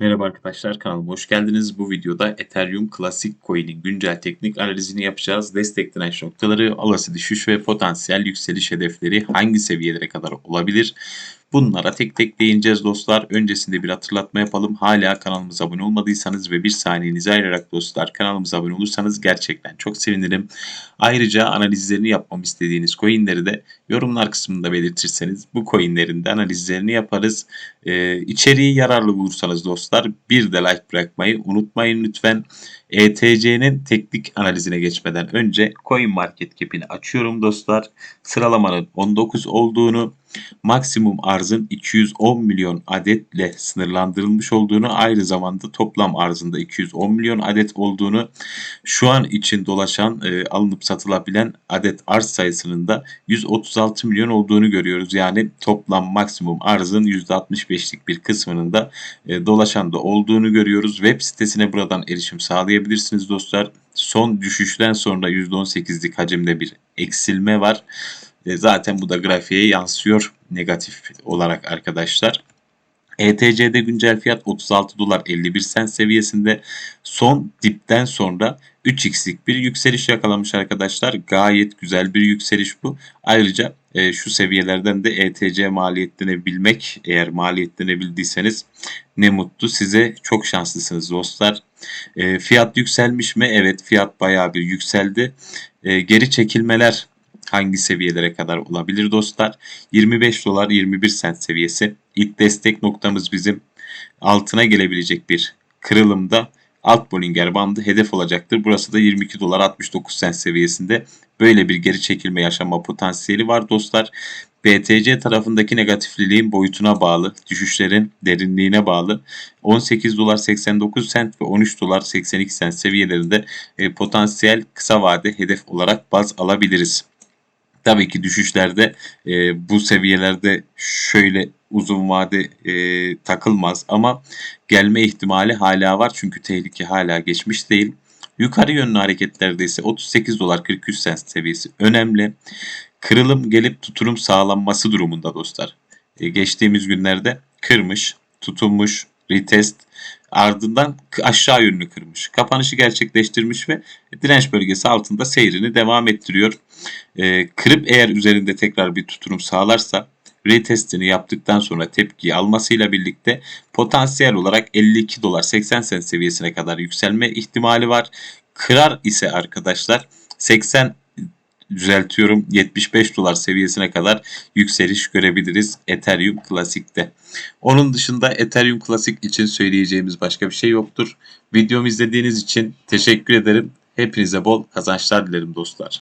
Merhaba arkadaşlar kanalıma hoş geldiniz. Bu videoda Ethereum Classic Coin'in güncel teknik analizini yapacağız. Destek direnç noktaları, olası düşüş ve potansiyel yükseliş hedefleri hangi seviyelere kadar olabilir? Bunlara tek tek değineceğiz dostlar. Öncesinde bir hatırlatma yapalım. Hala kanalımıza abone olmadıysanız ve bir saniyenizi ayırarak dostlar kanalımıza abone olursanız gerçekten çok sevinirim. Ayrıca analizlerini yapmamı istediğiniz coinleri de yorumlar kısmında belirtirseniz bu coinlerin de analizlerini yaparız. Ee, içeriği yararlı bulursanız dostlar bir de like bırakmayı unutmayın lütfen. ETC'nin teknik analizine geçmeden önce Coin Market Cap'ini açıyorum dostlar. Sıralamanın 19 olduğunu, maksimum arzın 210 milyon adetle sınırlandırılmış olduğunu, aynı zamanda toplam arzında 210 milyon adet olduğunu, şu an için dolaşan, e, alınıp satılabilen adet arz sayısının da 136 milyon olduğunu görüyoruz. Yani toplam maksimum arzın %65'lik bir kısmının da e, dolaşan da olduğunu görüyoruz. Web sitesine buradan erişim sağlayabilirsiniz dostlar. Son düşüşten sonra %18'lik hacimde bir eksilme var. E, zaten bu da grafiğe yansıyor negatif olarak arkadaşlar. ETC'de güncel fiyat 36 dolar 51 sent seviyesinde son dipten sonra 3x'lik bir yükseliş yakalamış arkadaşlar. Gayet güzel bir yükseliş bu. Ayrıca e, şu seviyelerden de ETC maliyetlenebilmek eğer maliyetlenebildiyseniz ne mutlu size. Çok şanslısınız dostlar. E, fiyat yükselmiş mi? Evet fiyat bayağı bir yükseldi. E, geri çekilmeler hangi seviyelere kadar olabilir dostlar? 25 dolar 21 sent seviyesi. İlk destek noktamız bizim altına gelebilecek bir kırılımda alt Bollinger bandı hedef olacaktır. Burası da 22 dolar 69 sent seviyesinde böyle bir geri çekilme yaşama potansiyeli var dostlar. BTC tarafındaki negatifliliğin boyutuna bağlı, düşüşlerin derinliğine bağlı 18 dolar 89 sent ve 13 dolar 82 sent seviyelerinde e, potansiyel kısa vade hedef olarak baz alabiliriz. Tabii ki düşüşlerde e, bu seviyelerde şöyle uzun vade e, takılmaz ama gelme ihtimali hala var çünkü tehlike hala geçmiş değil. Yukarı yönlü hareketlerde ise 38 dolar 43 sent seviyesi önemli. Kırılım gelip tuturum sağlanması durumunda dostlar. E, geçtiğimiz günlerde kırmış, tutunmuş, retest ardından aşağı yönlü kırmış. Kapanışı gerçekleştirmiş ve direnç bölgesi altında seyrini devam ettiriyor. E, kırıp eğer üzerinde tekrar bir tuturum sağlarsa retestini yaptıktan sonra tepkiyi almasıyla birlikte potansiyel olarak 52 dolar 80 sent seviyesine kadar yükselme ihtimali var. Kırar ise arkadaşlar 80 düzeltiyorum 75 dolar seviyesine kadar yükseliş görebiliriz Ethereum Classic'te. Onun dışında Ethereum Classic için söyleyeceğimiz başka bir şey yoktur. Videomu izlediğiniz için teşekkür ederim. Hepinize bol kazançlar dilerim dostlar.